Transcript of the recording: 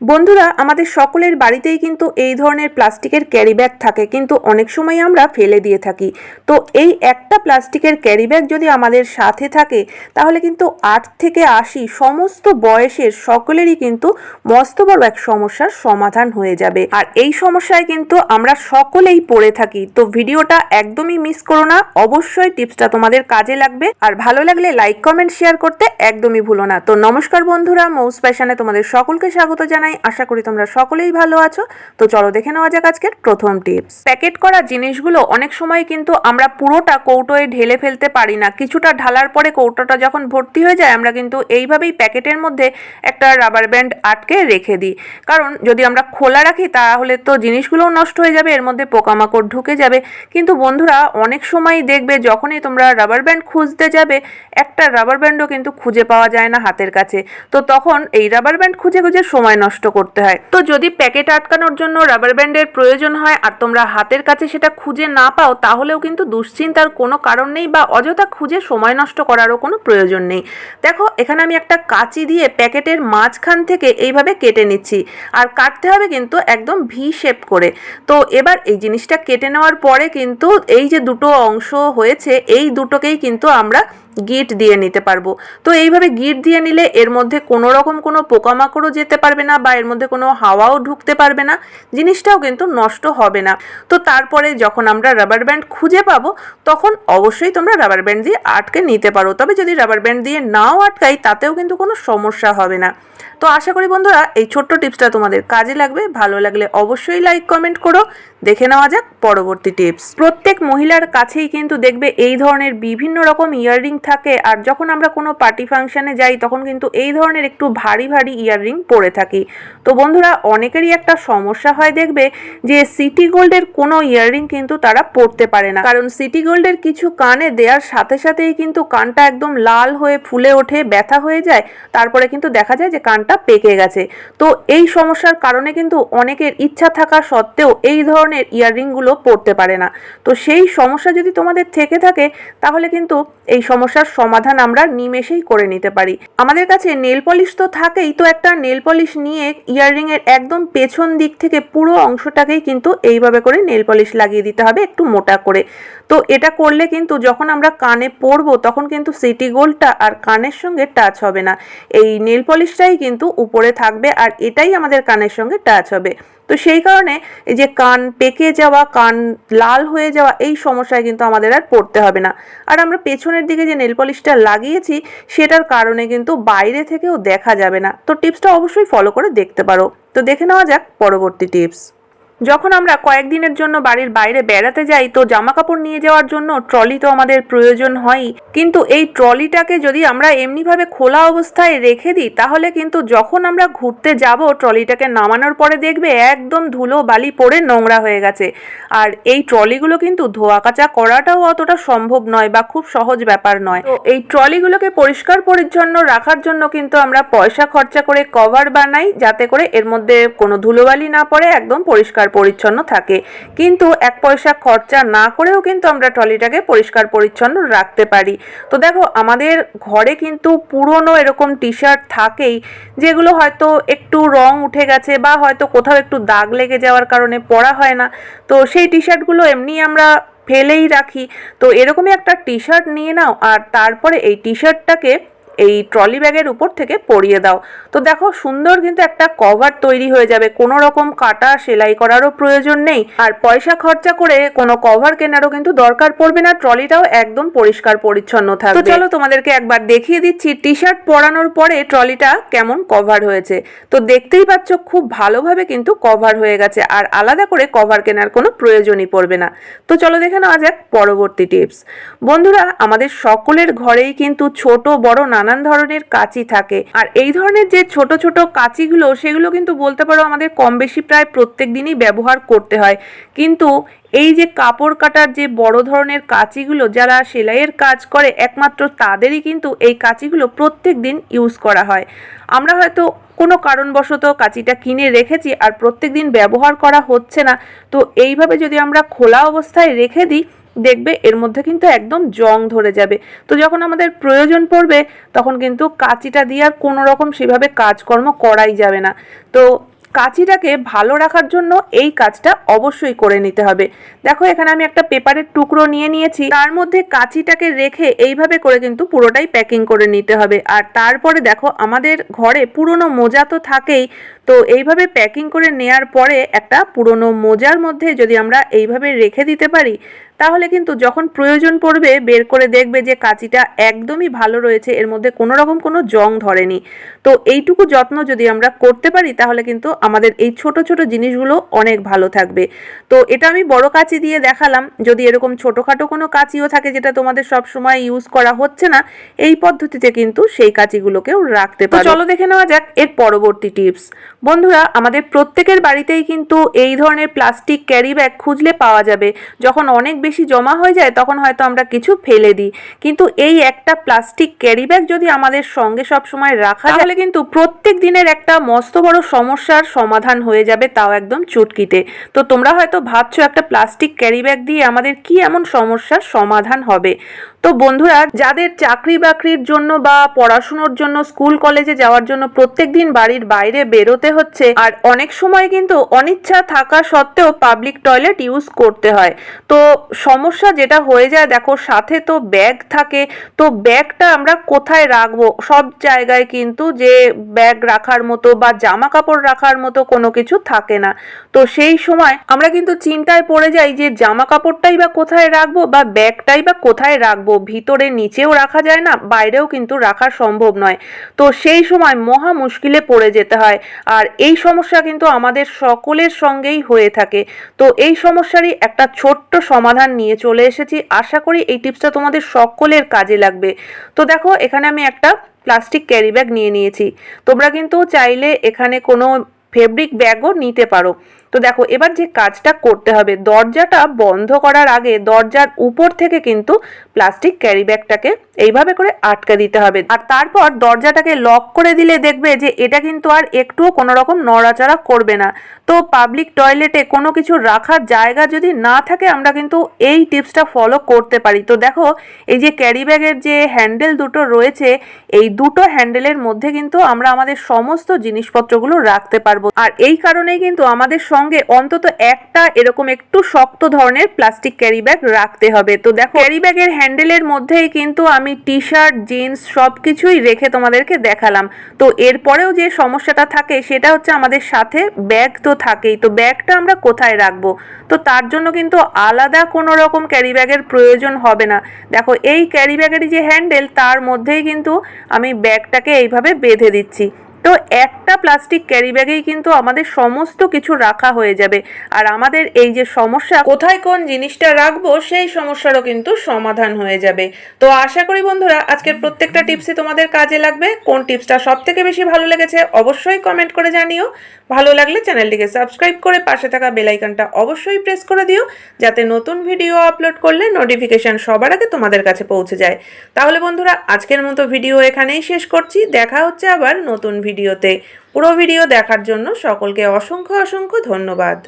বন্ধুরা, আমাদের সকলের বাড়িতেই কিন্তু এই ধরনের প্লাস্টিকের ক্যারি ব্যাগ থাকে, কিন্তু অনেক সময় আমরা ফেলে দিয়ে থাকি। তো এই একটা প্লাস্টিকের ক্যারি ব্যাগ যদি আমাদের সাথে থাকে, তাহলে কিন্তু আট থেকে আশি সমস্ত বয়সের সকলেরই কিন্তু মস্ত বড় এক সমস্যার সমাধান হয়ে যাবে। আর এই সমস্যায় কিন্তু আমরা সকলেই পড়ে থাকি। তো ভিডিওটা একদমই মিস করো না, অবশ্যই টিপসটা তোমাদের কাজে লাগবে। আর ভালো লাগলে লাইক কমেন্ট শেয়ার করতে একদমই ভুলো না। তো নমস্কার বন্ধুরা, মৌস প্যাশনে তোমাদের সকলকে স্বাগত জানাই। আশা করি তোমরা সকলেই ভালো আছো। তো চলো দেখে নেওয়া যাক আজকের প্রথম টিপস। প্যাকেট করা জিনিসগুলো অনেক সময় কিন্তু আমরা পুরোটা কৌটোয় ঢেলে ফেলতে পারি না। কিছুটা ঢালার পরে কৌটোটা যখন ভর্তি হয়ে যায়, আমরা কিন্তু এইভাবেই প্যাকেটের মধ্যে একটা রাবার ব্যান্ড আটকে রেখে দিই। কারণ যদি আমরা খোলা রাখি, তাহলে তো জিনিসগুলোও নষ্ট হয়ে যাবে, এর মধ্যে পোকামাকড় ঢুকে যাবে। কিন্তু বন্ধুরা, অনেক সময় দেখবে যখনই তোমরা রাবার ব্যান্ড খুঁজতে যাবে, একটা রাবার ব্যান্ডও কিন্তু খুঁজে পাওয়া যায় না হাতের কাছে। তো তখন এই রাবার ব্যান্ড খুঁজে খুঁজে সময় নষ্ট করতে হয়। তো যদি প্যাকেট আটকানোর জন্য রাবার ব্যান্ডের প্রয়োজন হয় আর তোমরা হাতের কাছে সেটা খুঁজে না পাও, তাহলেও কিন্তু দুশ্চিন্তার কোনো কারণ নেই বা অযথা খুঁজে সময় নষ্ট করারও কোনো প্রয়োজন নেই। দেখো, এখানে আমি একটা কাঁচি দিয়ে প্যাকেটের মাঝখান থেকে এইভাবে কেটে নিচ্ছি আর কাটতে হবে কিন্তু একদম ভি শেপ করে। তো এবার এই জিনিসটা কেটে নেওয়ার পরে কিন্তু এই যে দুটো অংশ হয়েছে, এই দুটোকেই কিন্তু আমরা গিট দিয়ে নিতে পারব। তো এইভাবে গিট দিয়ে নিলে এর মধ্যে কোনো রকম কোনো পোকামাকড়ও যেতে পারবে না বা এর মধ্যে কোনো হাওয়াও ঢুকতে পারবে না। জিনিসটাও কিন্তু নষ্ট হবে না। তো তারপরে যখন আমরা রাবার ব্যান্ড খুঁজে পাবো, তখন অবশ্যই তোমরা রাবার ব্যান্ড দিয়ে আটকে নিতে পারো। তবে যদি রাবার ব্যান্ড দিয়ে নাও আটকাই, তাতেও কিন্তু কোনো সমস্যা হবে না। তো আশা করি বন্ধুরা এই ছোট্ট টিপসটা তোমাদের কাজে লাগবে, ভালো লাগলে অবশ্যই লাইক কমেন্ট করো। দেখে নেওয়া যাক পরবর্তী টিপস। প্রত্যেক মহিলার কাছেই কিন্তু দেখবে এই ধরনের বিভিন্ন রকম ইয়াররিং থাকে আর যখন আমরা কোনো পার্টি ফাংশানে যাই তখন কিন্তু এই ধরনের একটু ভারী ভারী ইয়াররিং পরে থাকি। তো বন্ধুরা অনেকেরই একটা সমস্যা হয় দেখবে যে সিটি গোল্ডের কোনো ইয়াররিং কিন্তু তারা পরতে পারে না। কারণ সিটি গোল্ডের কিছু কানে দেওয়ার সাথে সাথেই কিন্তু কানটা একদম লাল হয়ে ফুলে ওঠে, ব্যথা হয়ে যায়। তারপরে কিন্তু দেখা যায় যে কানটা পেকে গেছে। তো এই সমস্যার কারণে কিন্তু অনেকের ইচ্ছা থাকা সত্ত্বেও এই ধরনের ইয়াররিংগুলো পড়তে পারে না। তো সেই সমস্যা যদি তোমাদের থেকে থাকে, তাহলে কিন্তু এই সমস্যার সমাধান আমরা নিমেষেই করে নিতে পারি। আমাদের কাছে নেল পলিশ তো থাকেই, তো একটা নেল পলিশ নিয়ে ইয়াররিংয়ের একদম পেছন দিক থেকে পুরো অংশটাকেই কিন্তু এইভাবে করে নেল পলিশ লাগিয়ে দিতে হবে একটু মোটা করে। তো এটা করলে কিন্তু যখন আমরা কানে পরবো, তখন কিন্তু সিটি গোল্ডটা আর কানের সঙ্গে টাচ হবে না। এই নেল পলিশটাই কিন্তু উপরে থাকবে আর এটাই আমাদের কানের সঙ্গে টাচ হবে। তো সেই কারণে এই যে কান পেকে যাওয়া, কান লাল হয়ে যাওয়া, এই সমস্যায় কিন্তু আমাদের আর পড়তে হবে না। আর আমরা পেছনের দিকে যে নেল পলিশটা লাগিয়েছি, সেটার কারণে কিন্তু বাইরে থেকেও দেখা যাবে না। তো টিপসটা অবশ্যই ফলো করে দেখতে পারো। তো দেখে নেওয়া যাক পরবর্তী টিপস যখন আমরা কয়েকদিনের জন্য বাড়ির বাইরে বেড়াতে যাই তো জামা কাপড় নিয়ে যাওয়ার জন্য ট্রলি তো আমাদের প্রয়োজন হয়ই কিন্তু এই ট্রলিটাকে যদি আমরা এমনিভাবে খোলা অবস্থায় রেখে দিই তাহলে কিন্তু যখন আমরা ঘুরতে যাব ট্রলিটাকে নামানোর পরে দেখবে একদম ধুলো বালি পড়ে নোংরা হয়ে গেছে। আর এই ট্রলিগুলো কিন্তু ধোয়া কাচা করাটাও অতটা সম্ভব নয় বা খুব সহজ ব্যাপার নয়। তো এই ট্রলিগুলোকে পরিষ্কার পরিচ্ছন্ন রাখার জন্য কিন্তু আমরা পয়সা খরচা করে কভার বানাই যাতে করে এর মধ্যে কোনো ধুলোবালি না পড়ে একদম পরিষ্কার পরিচ্ছন্ন থাকে। কিন্তু এক পয়সা খরচা না করেও কিন্তু আমরা ট্রলিটাকে পরিষ্কার পরিচ্ছন্ন রাখতে পারি। তো দেখো, আমাদের ঘরে কিন্তু পুরনো এরকম টি শার্ট থাকেই, যেগুলো হয়তো একটু রং উঠে গেছে বা হয়তো কোথাও একটু দাগ লেগে যাওয়ার কারণে পরা হয় না। তো সেই টি শার্টগুলো এমনি আমরা ফেলেই রাখি। তো এরকমই একটা টি শার্ট নিয়ে নাও আর তারপরে এই টি শার্টটাকে এই ট্রলি ব্যাগের উপর থেকে পরিয়ে দাও। তো দেখো সুন্দর কিন্তু একটা কভার তৈরি হয়ে যাবে। কোনো রকম কাটা সেলাই করারও প্রয়োজন নেই। আর পয়সা খরচা করে কোনো কভার কেনারও কিন্তু দরকার পড়বে না। ট্রলিটাও একদম পরিষ্কার পরিচ্ছন্ন থাকবে। তো চলো তোমাদেরকে একবার দেখিয়ে দিচ্ছি টি শার্ট পরানোর পরে ট্রলিটা কেমন কভার হয়েছে। তো দেখতেই পাচ্ছ খুব ভালোভাবে কিন্তু কভার হয়ে গেছে। আর আলাদা করে কভার কেনার কোনো প্রয়োজনই পড়বে না। তো চলো দেখে নেওয়া যাক পরবর্তী টিপস। বন্ধুরা, আমাদের সকলের ঘরেই কিন্তু ছোট বড় নানান ধরনের কাঁচি থাকে। আর এই ধরনের যে ছোট ছোট কাঁচিগুলো, সেগুলো কিন্তু বলতে পারো আমাদের কম বেশি প্রায় প্রত্যেক দিনই ব্যবহার করতে হয়। কিন্তু এই যে কাপড় কাটার যে বড় ধরনের কাঁচিগুলো, যারা সেলাইয়ের কাজ করে, একমাত্র তাদেরই কিন্তু এই কাঁচিগুলো প্রত্যেক দিন ইউজ করা হয়। আমরা হয়তো কোনো কারণবশত কাঁচিটা কিনে রেখেছি আর প্রত্যেক দিন ব্যবহার করা হচ্ছে না। তো এইভাবে যদি আমরা খোলা অবস্থায় রেখে দিই দেখবে, এর মধ্যে কিন্তু একদম জং ধরে যাবে। তো যখন আমাদের প্রয়োজন পড়বে, তখন কিন্তু কাঁচিটা দিয়ে আর কোনো রকম সেভাবে কাজকর্ম করাই যাবে না। তো কাঁচিটাকে ভালো রাখার জন্য এই কাজটা অবশ্যই করে নিতে হবে। দেখো, এখানে আমি একটা পেপারের টুকরো নিয়ে নিয়েছি। তার মধ্যে কাঁচিটাকে রেখে এইভাবে করে কিন্তু পুরোটাই প্যাকিং করে নিতে হবে। আর তারপরে দেখো, আমাদের ঘরে পুরনো মোজা তো থাকেই। তো এইভাবে প্যাকিং করে নেয়ার পরে একটা পুরনো মোজার মধ্যে যদি আমরা এইভাবে রেখে দিতে পারি তাহলে কিন্তু যখন প্রয়োজন পড়বে বের করে দেখবে যে কাঁচিটা একদমই ভালো রয়েছে এর মধ্যে কোনো রকম কোনো জং ধরেনি। তো এইটুকু যত্ন যদি আমরা করতে পারি তাহলে কিন্তু আমাদের এই ছোট ছোট জিনিসগুলো অনেক ভালো থাকবে। তো এটা আমি বড় কাঁচি দিয়ে দেখালাম। যদি এরকম ছোটোখাটো কোনো কাঁচিও থাকে যেটা তোমাদের সব সময় ইউজ করা হচ্ছে না এই পদ্ধতিতে কিন্তু সেই কাঁচিগুলোকেও রাখতে পারো। চলো দেখে নেওয়া যাক এর পরবর্তী টিপস বন্ধুরা আমাদের প্রত্যেকের বাড়িতেই কিন্তু এই ধরনের প্লাস্টিক ক্যারি ব্যাগ খুঁজলে পাওয়া যাবে। যখন অনেক বেশি জমা হয়ে যায়, তখন হয়তো আমরা কিছু ফেলে দিই। কিন্তু এই একটা প্লাস্টিক ক্যারি ব্যাগ যদি আমাদের সঙ্গে সব সময় রাখা তাহলে কিন্তু প্রত্যেক দিনের একটা মস্ত বড় সমস্যার সমাধান হয়ে যাবে তাও একদম চুটকিতে। তো তোমরা হয়তো ভাবছ, একটা প্লাস্টিক ক্যারি ব্যাগ দিয়ে আমাদের কি এমন সমস্যার সমাধান হবে? তো বন্ধুরা, যাদের চাকরি বাকরির জন্য বা পড়াশুনোর জন্য স্কুল, কলেজে যাওয়ার জন্য প্রত্যেক দিন বাড়ির বাইরে বেরোতে হচ্ছে আর অনেক সময় কিন্তু অনিচ্ছা থাকা সত্ত্বেও পাবলিক টয়লেট ইউজ করতে হয়। তো সমস্যা যেটা হয়ে যায়, দেখো, সাথে তো ব্যাগ থাকে। তো ব্যাগটা আমরা কোথায় রাখব? সব জায়গায় কিন্তু যে ব্যাগ রাখার মতো বা জামা কাপড় রাখার মতো কোনো কিছু থাকে না। তো সেই সময় আমরা কিন্তু চিন্তায় পড়ে যাই যে জামা কাপড়টাই বা কোথায় রাখব বা ব্যাগটাই বা কোথায় রাখব? ভিতরে নিচেও রাখা যায় না, বাইরেও কিন্তু রাখা সম্ভব নয়। তো সেই সময় মহা মুশকিলে পড়ে যেতে হয়। আর এই সমস্যা কিন্তু আমাদের সকলের সঙ্গেই হয়ে থাকে। তো এই সমস্যারই একটা ছোট্ট সমাধান নিয়ে চলে এসেছি। আশা করি এই টিপসটা তোমাদের সকলের কাজে লাগবে। তো দেখো, এখানে আমি একটা প্লাস্টিক ক্যারি ব্যাগ নিয়ে নিয়েছি। তোমরা কিন্তু চাইলে এখানে কোনো ফেব্রিক ব্যাগও নিতে পারো। তো দেখো, এবার যে কাজটা করতে হবে, দরজাটা বন্ধ করার আগে দরজার উপর থেকে কিন্তু প্লাস্টিক ক্যারি ব্যাগটাকে এইভাবে করে আটকে দিতে হবে। আর তারপর দরজাটাকে লক করে দিলে দেখবে যে এটা কিন্তু আর একটুও কোনো রকম নড়াচড়া করবে না। তো পাবলিক টয়লেটে কোনো কিছু রাখার জায়গা যদি না থাকে, আমরা কিন্তু এই টিপসটা ফলো করতে পারি। তো দেখো, এই যে ক্যারি ব্যাগের যে হ্যান্ডেল দুটো রয়েছে, এই দুটো হ্যান্ডেলের মধ্যে কিন্তু আমরা আমাদের সমস্ত জিনিসপত্রগুলো রাখতে পারব। আর এই কারণেই কিন্তু আমাদের সঙ্গে অন্তত একটা এরকম একটু শক্ত ধরনের প্লাস্টিক ক্যারি ব্যাগ রাখতে হবে। তো দেখো ক্যারি ব্যাগের হ্যান্ডেলের মধ্যেই কিন্তু আমি টি শার্ট জিন্স সব কিছুই রেখে তোমাদেরকে দেখালাম। তো এরপরেও যে সমস্যাটা থাকে, সেটা হচ্ছে আমাদের সাথে ব্যাগ তো থাকেই। তো ব্যাগটা আমরা কোথায় রাখব? তো তার জন্য কিন্তু আলাদা কোনো রকম ক্যারি ব্যাগের প্রয়োজন হবে না। দেখো, এই ক্যারি ব্যাগেরই যে হ্যান্ডেল তার মধ্যেই কিন্তু আমি ব্যাগটাকে এইভাবে বেঁধে দিচ্ছি। একটা প্লাস্টিক ক্যারি ব্যাগেই কিন্তু আমাদের সমস্ত কিছু রাখা হয়ে যাবে। আর আমাদের এই যে সমস্যা, কোথায় কোন জিনিসটা রাখব, সেই সমস্যারও কিন্তু সমাধান হয়ে যাবে। তো আশা করি বন্ধুরা, আজকের প্রত্যেকটা টিপসই তোমাদের কাজে লাগবে। কোন টিপসটা সব থেকে বেশি ভালো লেগেছে অবশ্যই কমেন্ট করে জানিও। ভালো লাগলে চ্যানেলটিকে সাবস্ক্রাইব করে পাশে থাকা বেলাইকনটা অবশ্যই প্রেস করে দিও, যাতে নতুন ভিডিও আপলোড করলে নোটিফিকেশন সবার আগে তোমাদের কাছে পৌঁছে যায়। তাহলে বন্ধুরা, আজকের মতো ভিডিও এখানেই শেষ করছি। দেখা হচ্ছে আবার নতুন ভিডিওতে পুরো ভিডিও দেখার জন্য সকলকে অসংখ্য অসংখ্য ধন্যবাদ।